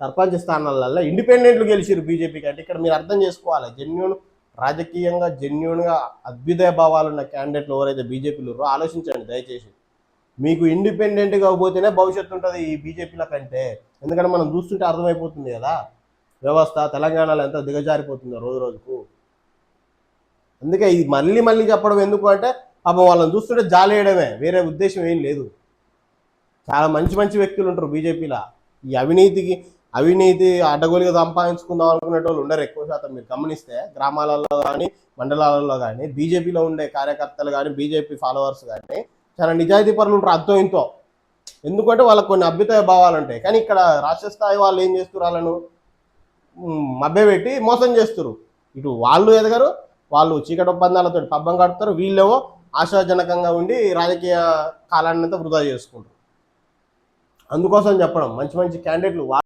సర్పంచ్ స్థానాలలో ఇండిపెండెంట్లు గెలిచారు బీజేపీకి అంటే ఇక్కడ మీరు అర్థం చేసుకోవాలి జెన్యున్ రాజకీయంగా జెన్యున్గా అభ్యుదయ భావాలు ఉన్న క్యాండిడేట్లు ఎవరైతే బీజేపీలు ఉన్నారో ఆలోచించండి దయచేసి. మీకు ఇండిపెండెంట్గా పోతేనే భవిష్యత్తు ఉంటుంది ఈ బీజేపీల కంటే. ఎందుకంటే మనం చూస్తుంటే అర్థమైపోతుంది కదా వ్యవస్థ తెలంగాణలో ఎంత దిగజారిపోతుందో రోజు రోజుకు. అందుకే ఇది మళ్ళీ మళ్ళీ చెప్పడం ఎందుకు అంటే పాపం వాళ్ళని చూస్తుంటే జాలేయడమే వేరే ఉద్దేశం ఏం లేదు. చాలా మంచి మంచి వ్యక్తులు ఉంటారు బీజేపీలో. ఈ అవినీతికి అవినీతి అడ్డగోలుగా సంపాదించుకుందాం అనుకునే వాళ్ళు ఉండరు ఎక్కువ శాతం. మీరు గమనిస్తే గ్రామాలలో కానీ మండలాలలో కానీ బీజేపీలో ఉండే కార్యకర్తలు కానీ బీజేపీ ఫాలోవర్స్ కానీ చాలా నిజాయితీ పరులు ఉంటారు అంతో ఇంతో. ఎందుకంటే వాళ్ళకి కొన్ని అభ్యుదయ భావాలు ఉంటాయి. కానీ ఇక్కడ రాష్ట్ర స్థాయి వాళ్ళు ఏం చేస్తారు వాళ్ళను? మభ్యపెట్టి మోసం చేస్తారు ఇటు వాళ్ళు ఎదగరు వాళ్ళు చీకటి ఒప్పందాలతో పబ్బం కడతారు వీళ్ళేమో ఆశాజనకంగా ఉండి రాజకీయ కాలాన్ని అంతా వృధా చేసుకుంటారు. అందుకోసం చెప్పడం మంచి మంచి క్యాండిడేట్లు